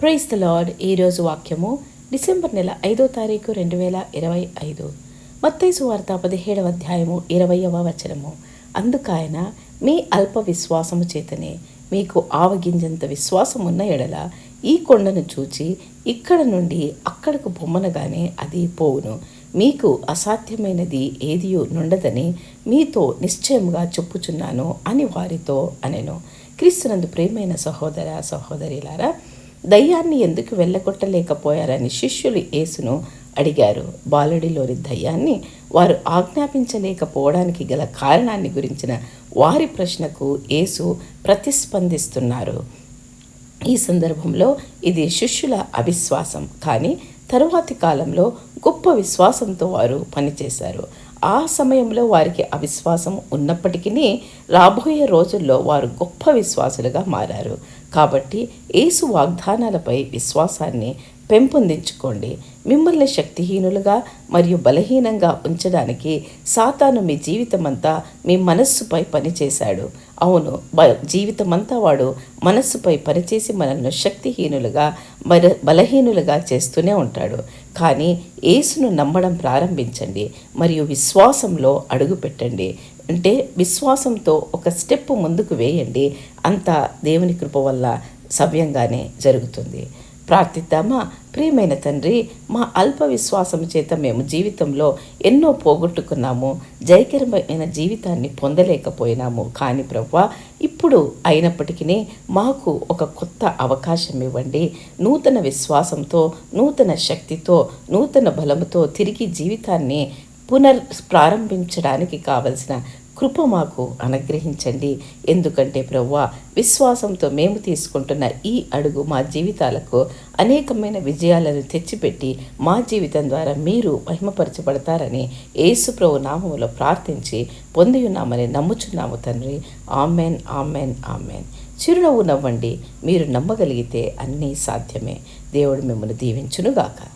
Praise the lord ఈరోజు వాక్యము December నెల ఐదో తారీఖు రెండు వేల ఇరవై ఐదు. మత్తైసు వార్త పదిహేడవ అధ్యాయము ఇరవయవ వచనము. అందుకాయన మీ అల్ప విశ్వాసము చేతనే మీకు ఆవగింజంత విశ్వాసం ఉన్న ఎడల ఈ కొండను చూచి ఇక్కడ నుండి అక్కడకు బొమ్మనగానే అది పోవును. మీకు అసాధ్యమైనది ఏదియో నుండదని మీతో నిశ్చయముగా చెప్పుచున్నాను అని వారితో అనెను. క్రీస్తునందు ప్రేమైన సహోదర సహోదరిలారా దయ్యాన్ని ఎందుకు వెళ్ళగొట్టలేకపోయారని శిష్యులు యేసును అడిగారు. బాలుడిలోని దయ్యాన్ని వారు ఆజ్ఞాపించలేకపోవడానికి గల కారణాన్ని గురించిన వారి ప్రశ్నకు యేసు ప్రతిస్పందిస్తున్నారు. ఈ సందర్భంలో ఇది శిష్యుల అవిశ్వాసం. కానీ తరువాతి కాలంలో గొప్ప విశ్వాసంతో వారు పనిచేశారు. ఆ సమయంలో వారికి అవిశ్వాసం ఉన్నప్పటికీ రాబోయే రోజుల్లో వారు గొప్ప విశ్వాసులుగా మారారు. కాబట్టి యేసు వాగ్దానాలపై విశ్వాసాన్ని పెంపొందించుకోండి. మిమ్మల్ని శక్తిహీనులుగా మరియు బలహీనంగా ఉంచడానికి సాతాను మీ జీవితమంతా మీ మనస్సుపై పనిచేశాడు. అవును బ జీవితమంతా వాడు మనస్సుపై పనిచేసి మనల్ని శక్తిహీనులుగా బల బలహీనులుగా చేస్తూనే ఉంటాడు. కానీ యేసును నమ్మడం ప్రారంభించండి మరియు విశ్వాసంలో అడుగుపెట్టండి. అంటే విశ్వాసంతో ఒక స్టెప్ ముందుకు వేయండి. అంతా దేవుని కృప వల్ల సవ్యంగానే జరుగుతుంది. ప్రార్థిద్దామా? ప్రియమైన తండ్రి మా అల్ప విశ్వాసం చేత మేము జీవితంలో ఎన్నో పోగొట్టుకున్నాము. జయకరమైన జీవితాన్ని పొందలేకపోయినాము. కానీ ప్రవ్వా ఇప్పుడు అయినప్పటికీ మాకు ఒక కొత్త అవకాశం ఇవ్వండి. నూతన విశ్వాసంతో నూతన శక్తితో నూతన బలంతో తిరిగి జీవితాన్ని పునర్ ప్రారంభించడానికి కావలసిన కృప మాకు అనుగ్రహించండి. ఎందుకంటే ప్రవ్వా విశ్వాసంతో మేము తీసుకుంటున్న ఈ అడుగు మా జీవితాలకు అనేకమైన విజయాలను తెచ్చిపెట్టి మా జీవితం ద్వారా మీరు మహిమపరచబడతారని యేసు ప్రభు నామములో ప్రార్థించి పొంది ఉన్నామని నమ్ముచున్నాము తండ్రి. Amen amen amen. చిరునవ్వు నవ్వండి. మీరు నమ్మగలిగితే అన్నీ సాధ్యమే. దేవుడు మిమ్మల్ని దీవించునుగాక.